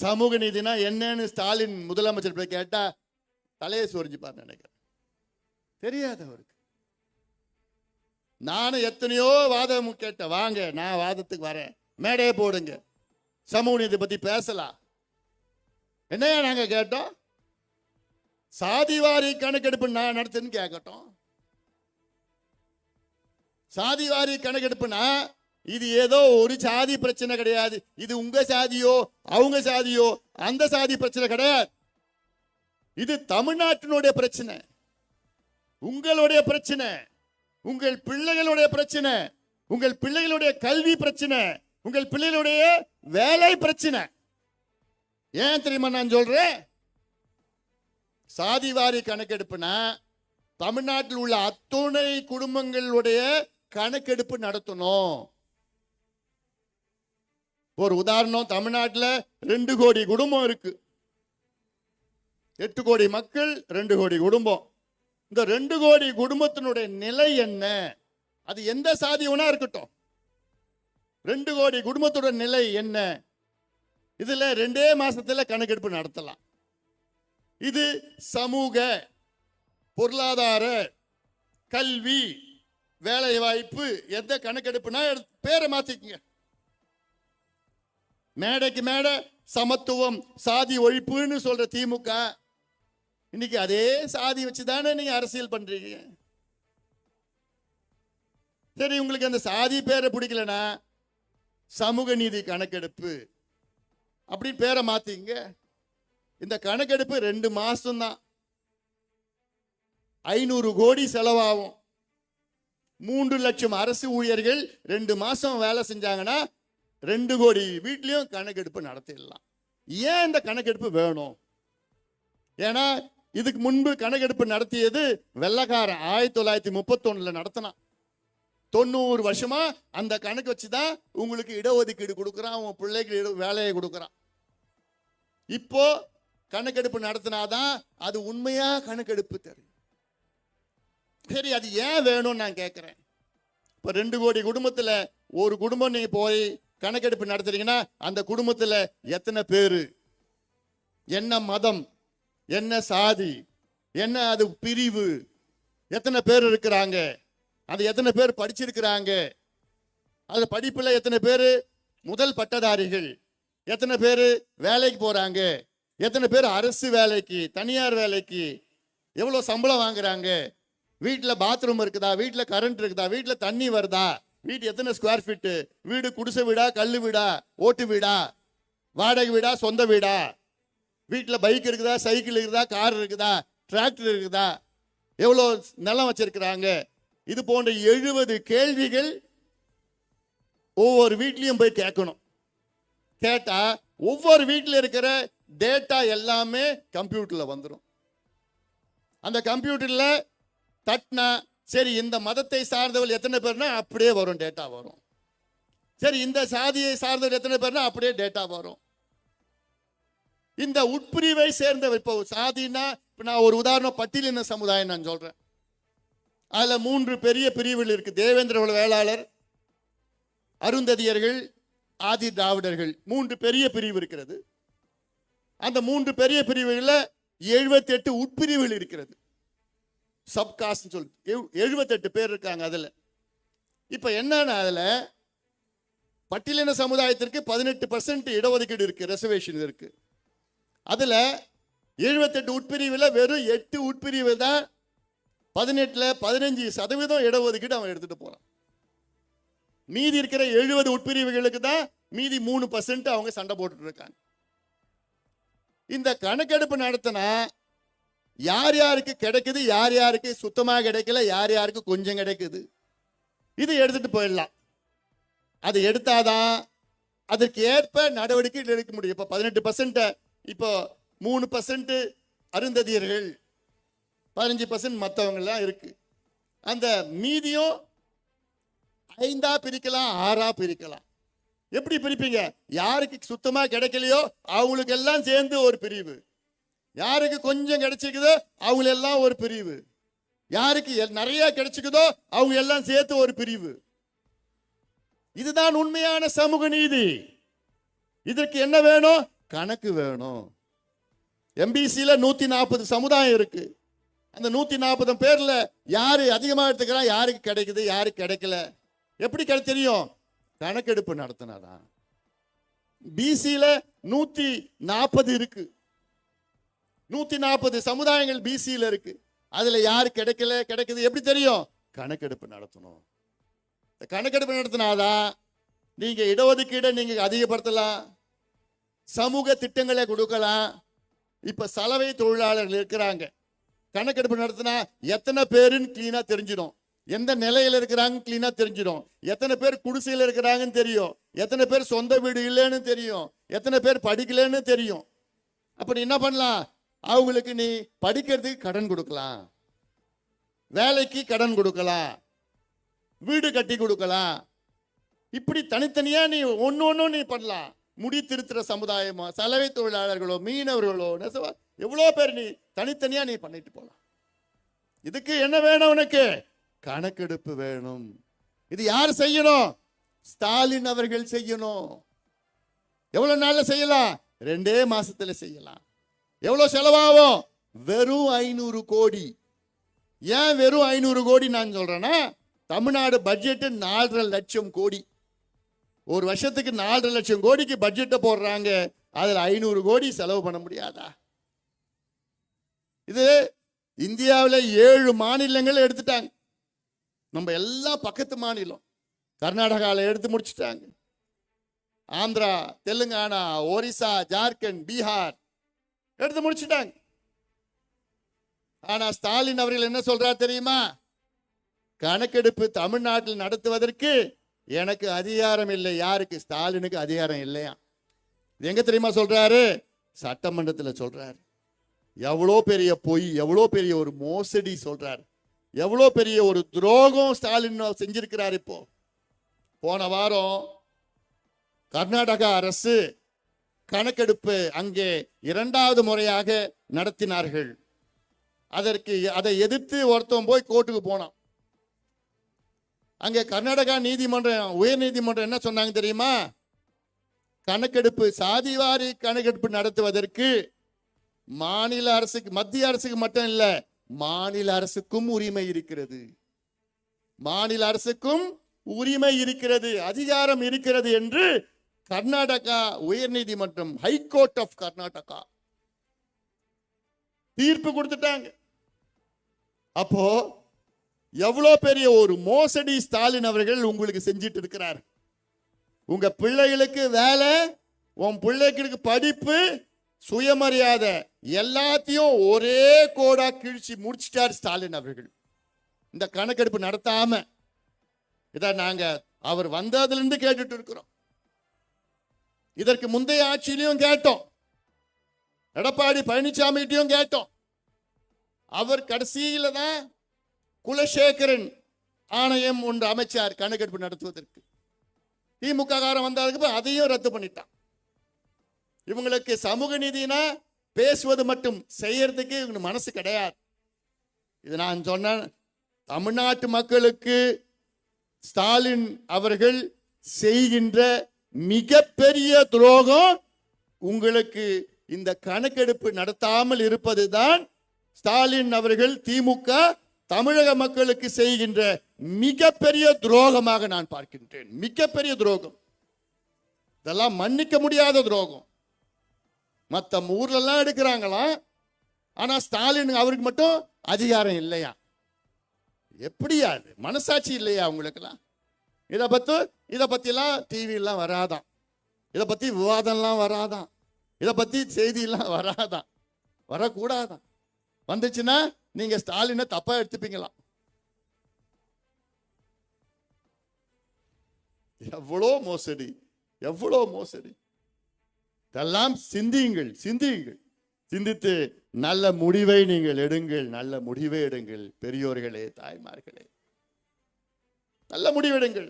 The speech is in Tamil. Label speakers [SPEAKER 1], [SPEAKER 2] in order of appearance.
[SPEAKER 1] சமூக நீதினா என்னன்னு ஸ்டாலின் முதலமைச்சர் போய் கேட்டா தலையை சொரிஞ்சுப்பார் நினைக்கிறேன். தெரியாது அவருக்கு. நானும் எத்தனையோ வாதம் கேட்டேன். வாங்க நான் வாதத்துக்கு வரேன். மேடையே போடுங்க. சமூக நீதி பத்தி பேசலாம். என்னையா நாங்க கேட்டோம்? சாதிவாரி கணக்கெடுப்பு நான் நடத்துன்னு கேட்கட்டும். சாதிவாரி கணக்கெடுப்புனா இது ஏதோ ஒரு சாதி பிரச்சனை கிடையாது. இது உங்க சாதியோ அவங்க சாதியோ அந்த சாதி பிரச்சனை கிடையாது. இது தமிழ்நாட்டினுடைய பிரச்சனை. உங்களுடைய பிரச்சனை. உங்கள் பிள்ளைகளுடைய பிரச்சனை. உங்கள் பிள்ளைகளுடைய கல்வி பிரச்சனை. உங்கள் பிள்ளைகளுடைய வேலை பிரச்சனை. ஏன் தெரியுமா நான் சொல்றேன்? சாதிவாரி கணக்கெடுப்புனா தமிழ்நாட்டில் உள்ள அத்துணை குடும்பங்களுடைய கணக்கெடுப்பு நடத்தணும். ஒரு உதாரணம் தமிழ்நாட்டில் ரெண்டு கோடி குடும்பம் இருக்கு. எட்டு கோடி மக்கள் ரெண்டு கோடி குடும்பம். இந்த ரெண்டு கோடி குடும்பத்தினுடைய நிலை என்ன? அது எந்த சாதி இருக்கட்டும். ரெண்டு கோடி குடும்பத்தோட நிலை என்ன? இதுல ரெண்டே மாசத்துல கணக்கெடுப்பு நடத்தலாம். இது சமூக பொருளாதார கல்வி வேலை வாய்ப்பு எந்த கணக்கெடுப்புனா பேரை மாத்திக்கங்க. மேடைக்கு மேடை சமத்துவம் சாதி ஒழிப்புன்னு சொல்ற திமுக இன்னைக்கு அதே சாதி வச்சு தானே நீங்க அரசியல் பண்றீங்க. சரி உங்களுக்கு அந்த சாதி பேரை பிடிக்கலனா சமூக நீதி கணக்கெடுப்பு அப்படின்னு பேரை மாத்திங்க. இந்த கணக்கெடுப்பு ரெண்டு மாசம்தான். ஐநூறு கோடி செலவாகும். மூன்று லட்சம் அரசு ஊழியர்கள் ரெண்டு மாசம் வேலை செஞ்சாங்கன்னா ரெண்டு கோடி வீட்லேயும் கணக்கெடுப்பு நடத்திடலாம். ஏன் இந்த கணக்கெடுப்பு வேணும்? ஏன்னா இதுக்கு முன்பு கணக்கெடுப்பு நடத்தியது வெள்ளக்காரன். ஆயிரத்தி தொள்ளாயிரத்தி முப்பத்தொன்னுல நடத்தினான். தொண்ணூறு வருஷமா அந்த கணக்கு வச்சு தான் உங்களுக்கு இடஒதுக்கீடு கொடுக்குறான் உன் பிள்ளைக்கு இட- வேலையை கொடுக்குறான். இப்போ கணக்கெடுப்பு நடத்தினாதான் அது உண்மையா கணக்கெடுப்பு தெரியும். சரி அது ஏன் வேணும்னு நான் கேட்குறேன். இப்போ ரெண்டு கோடி குடும்பத்தில் ஒரு குடும்பம் நீங்கள் போய் கணக்கெடுப்பு நடத்துறீங்கன்னா அந்த குடும்பத்தில் எத்தனை பேர்? என்ன மதம்? என்ன சாதி? என்ன அது பிரிவு? எத்தனை பேர் இருக்கிறாங்க? அது எத்தனை பேர் படிச்சிருக்கிறாங்க? அது படிப்பில் எத்தனை பேர்? முதல் பட்டதாரிகள். எத்தனை பேர் வேலைக்கு போகிறாங்க எத்தனை பேர் அரசு வேலைக்கு தனியார் வேலைக்கு? எவ்வளோ சம்பளம் வாங்குறாங்க? வீட்டில் பாத்ரூம் இருக்குதா? வீட்டில் கரண்ட் இருக்குதா? வீட்டில் தண்ணி வருதா? வீடு எத்தனை ஸ்கொயர் ஃபீட்டு வீடு குடிசை வீடா கல் வீடா ஓட்டு வீடா வாடகை வீடா சொந்த வீடா? வீட்டில் பைக் இருக்குதா சைக்கிள் இருக்குதா கார் இருக்குதா டிராக்டர் இருக்குதா? எவ்வளோ நிலம் வச்சிருக்கிறாங்க? இது போன்ற எழுபது கேள்விகள் ஒவ்வொரு வீட்லேயும் போய் கேட்கணும். கேட்டால் ஒவ்வொரு வீட்டில் இருக்கிற டேட்டா எல்லாமே கம்ப்யூட்டரில் வந்துடும் அந்த கம்ப்யூட்டரில் தட்டினா சரி இந்த மதத்தை சார்ந்தவர்கள் எத்தனை பேர்னா அப்படியே வரும் டேட்டா வரும். சரி இந்த சாதியை சார்ந்தவர் எத்தனை பேர்னா அப்படியே டேட்டா வரும். இந்த உட்பிரிவை சேர்ந்தவர் இப்போ சாதினா இப்போ நான் ஒரு உதாரணம் பட்டியலின சமுதாயம் நான் சொல்கிறேன் அதில் மூன்று பெரிய பிரிவுகள் இருக்குது தேவேந்திர வேளாளர் அருந்ததியர்கள் ஆதி திராவிடர்கள். மூன்று பெரிய பிரிவு இருக்கிறது. அந்த மூன்று பெரிய பிரிவுகளில் எழுபத்தி எட்டு உட்பிரிவுகள் இருக்கிறது. சப்காஸ்ட்னு சொல்லி எழுபத்தெட்டு பேர் இருக்காங்க அதில். இப்போ என்னன்னா அதில் பட்டியலின சமுதாயத்திற்கு பதினெட்டு பர்சன்ட் இடஒதுக்கீடு இருக்கு ரிசர்வேஷன் இருக்கு. அதில் எழுபத்தெட்டு உட்பிரிவில் வெறும் எட்டு உட்பிரிவு தான் பதினெட்டில் பதினஞ்சு சதவீதம் இடஒதுக்கீடு அவன் எடுத்துகிட்டு போகிறான் மீதி இருக்கிற எழுபது உட்பிரிவுகளுக்கு தான் மீதி மூணு பர்சன்ட் அவங்க சண்டை போட்டுட்டு இருக்காங்க. இந்த கணக்கெடுப்பு நடத்தினா யார் யாருக்கு கிடைக்குது யார் யாருக்கு சுத்தமாக கிடைக்கல யார் யாருக்கு கொஞ்சம் கிடைக்குது? இது எடுத்துட்டு போயிடலாம். அது எடுத்தாதான் அதற்கு ஏற்ப நடவடிக்கை எடுக்க முடியும். இப்போ பதினெட்டு பர்சன்ட்டை இப்போ மூணு பர்சன்ட் அருந்ததியர்கள் பதினஞ்சு பர்சன்ட் மற்றவங்கெல்லாம் இருக்கு. அந்த மீதியும் ஐந்தா பிரிக்கலாம் ஆறா பிரிக்கலாம். எப்படி பிரிப்பீங்க? யாருக்கு சுத்தமாக கிடைக்கலையோ அவங்களுக்கு எல்லாம் சேர்ந்து ஒரு பிரிவு. யாருக்கு கொஞ்சம் கிடைச்சிக்குதோ அவங்களெல்லாம் ஒரு பிரிவு. யாருக்கு எல்- நிறைய கிடைச்சிக்குதோ அவங்க எல்லாம் சேர்த்து ஒரு பிரிவு. இதுதான் உண்மையான சமூக நீதி. இதற்கு என்ன வேணும்? கணக்கு வேணும். எம்பிசியில் நூத்தி நாற்பது சமுதாயம் இருக்கு. அந்த நூத்தி நாற்பது பேர்ல யாரு அதிகமாக எடுத்துக்கிறா யாருக்கு கிடைக்குது யாருக்கு கிடைக்கல? எப்படி கிடை தெரியும்? கணக்கெடுப்பு நடத்தினாதான். பிசியில் நூத்தி நாற்பது இருக்குது நூத்தி நாற்பது சமுதாயங்கள் பிசியில இருக்கு. அதுல யாரு கிடைக்கல கிடைக்குது எப்படி தெரியும்? கணக்கெடுப்பு நடத்தணும். இந்த கணக்கெடுப்பு நடத்தினாதான் நீங்க இடஒதுக்கீடை நீங்க அதிகப்படுத்தலாம். சமூக திட்டங்களை கொடுக்கலாம். இப்ப சலவை தொழிலாளர்கள் இருக்கிறாங்க. கணக்கெடுப்பு நடத்தினா எத்தனை பேருன்னு கிளீனா தெரிஞ்சிடும். எந்த நிலையில இருக்கிறாங்க கிளீனா தெரிஞ்சிடும். எத்தனை பேர் குடிசையில் இருக்கிறாங்கன்னு தெரியும். எத்தனை பேர் சொந்த வீடு இல்லைன்னு தெரியும். எத்தனை பேர் படிக்கலன்னு தெரியும். அப்படி என்ன பண்ணலாம்? அவங்களுக்கு நீ படிக்கிறதுக்கு கடன் கொடுக்கலாம். வேலைக்கு கடன் கொடுக்கலாம். வீடு கட்டி கொடுக்கலாம். இப்படி தனித்தனியாக நீ ஒன்று ஒன்றும் நீ பண்ணலாம். முடி திருத்துற சமுதாயமோ சலவை தொழிலாளர்களோ மீனவர்களோ நெசவா எவ்வளோ பேர் நீ தனித்தனியாக நீ பண்ணிட்டு போகலாம் இதுக்கு என்ன வேணும் உனக்கு? கணக்கெடுப்பு வேணும். இது யார் செய்யணும்? ஸ்டாலின் அவர்கள் செய்யணும். எவ்வளோ நாளில் செய்யலாம்? ரெண்டே மாசத்துல செய்யலாம். எவ்வளவு செலவாகும்? வெறும் ஐநூறு கோடி. ஏன் வெறும் ஐநூறு கோடி நான் சொல்றேன்னா தமிழ்நாடு பட்ஜெட் நாலரை லட்சம் கோடி. ஒரு வருஷத்துக்கு நாலரை லட்சம் கோடிக்கு பட்ஜெட்டை போடுறாங்க. அதுல ஐநூறு கோடி செலவு பண்ண முடியாதா? இது இந்தியாவில் ஏழு மாநிலங்கள் எடுத்துட்டாங்க. நம்ம எல்லாம் பக்கத்து மாநிலம். கர்நாடகாவில் எடுத்து முடிச்சிட்டாங்க. ஆந்திரா தெலுங்கானா ஒரிசா ஜார்க்கண்ட் பீகார். எடுத்து முடிச்சிட்டாங்க. ஆனா ஸ்டாலின் அவர்கள் என்ன சொல்றார் தெரியுமா? கணக்கெடுப்பு தமிழ்நாட்டில் நடத்துவதற்கு எனக்கு அதிகாரம் இல்லை. யாருக்கு? ஸ்டாலினுக்கு அதிகாரம் இல்லையா? எங்க தெரியுமா சொல்றாரு? சட்டமன்றத்தில் சொல்றாரு. எவ்வளோ பெரிய பொய் எவ்வளோ பெரிய ஒரு மோசடி சொல்றாரு. எவ்வளோ பெரிய ஒரு துரோகம் ஸ்டாலின் செஞ்சிருக்கிறார் இப்போ. போன வாரம் கர்நாடகா அரசு கணக்கெடுப்பு அங்கே இரண்டாவது முறையாக நடத்தினார்கள். அதற்கு அதை எதிர்த்து ஒருத்தன் போய் கோர்ட்டுக்கு போனான். அங்கே கர்நாடகா நீதிமன்றம் உயர் நீதிமன்றம் என்ன சொன்னாங்க தெரியுமா? கணக்கெடுப்பு சாதிவாரி கணக்கெடுப்பு நடத்துவதற்கு மாநில அரசுக்கு மத்திய அரசுக்கு மட்டும் இல்லை மாநில அரசுக்கும் உரிமை இருக்கிறது. மாநில அரசுக்கும் உரிமை இருக்கிறது அதிகாரம் இருக்கிறது என்று கர்நாடகா உயர்நீதிமன்றம் ஹைகோர்ட் ஆஃப் கர்நாடகா தீர்ப்பு கொடுத்துட்டாங்க. அப்போ எவ்வளோ பெரிய ஒரு மோசடி ஸ்டாலின் அவர்கள் உங்களுக்கு செஞ்சிட்டு இருக்கிறார்? உங்க பிள்ளைகளுக்கு வேலை உன் பிள்ளைகளுக்கு படிப்பு சுயமரியாதை எல்லாத்தையும் ஒரே கோடா கிழிச்சு முடிச்சிட்டார் ஸ்டாலின் அவர்கள். இந்த கணக்கெடுப்பு நடத்தாம இதை நாங்க அவர் வந்ததுல இருந்து கேட்டுட்டு இருக்கிறோம். இதற்கு முந்தைய ஆட்சியிலையும் கேட்டோம். எடப்பாடி பழனிசாமிகிட்டையும் கேட்டோம். அவர் கடைசியில தான் குலசேகரன் ஆணையம் ஒன்று அமைச்சார் கணக்கெடுப்பு நடத்துவதற்கு. திமுக காரம் வந்ததுக்கு அதையும் ரத்து பண்ணிட்டான். இவங்களுக்கு சமூக நீதினா பேசுவது மட்டும் செய்யறதுக்கு இவங்க மனசு கிடையாது. இது நான் சொன்ன தமிழ்நாட்டு மக்களுக்கு ஸ்டாலின் அவர்கள் செய்கின்ற மிகப்பெரிய துரோகம் உங்களுக்கு இந்த கணக்கெடுப்பு நடத்தாமல் இருப்பதுதான் ஸ்டாலின் அவர்கள் திமுக தமிழக மக்களுக்கு செய்கின்ற மிகப்பெரிய துரோகமாக நான் பார்க்கின்றேன். மிகப்பெரிய துரோகம். இதெல்லாம் மன்னிக்க முடியாத துரோகம். மற்ற ஊர்லலாம் எடுக்கிறாங்களாம் ஆனா ஸ்டாலின் அவருக்கு மட்டும் அதிகாரம் இல்லையா? எப்படியா அது? மனசாட்சி இல்லையா அவங்களுக்கெல்லாம்? இதை பத்தி இதை பத்திலாம் டிவிலாம் வராதான் இதை பத்தி விவாதம்லாம் வராதான் இதை பத்தி செய்தியெல்லாம் வராதான் வரக்கூடாதான் வந்துச்சுன்னா நீங்க ஸ்டாலினை தப்பா எடுத்துப்பீங்களாம். எவ்வளோ மோசடி எவ்வளோ மோசடி. இதெல்லாம் சிந்தியுங்கள் சிந்தியுங்கள். சிந்தித்து நல்ல முடிவை நீங்கள் எடுங்கள் நல்ல முடிவை எடுங்கள் பெரியோர்களே தாய்மார்களே. நல்ல முடிவெடுங்கள்.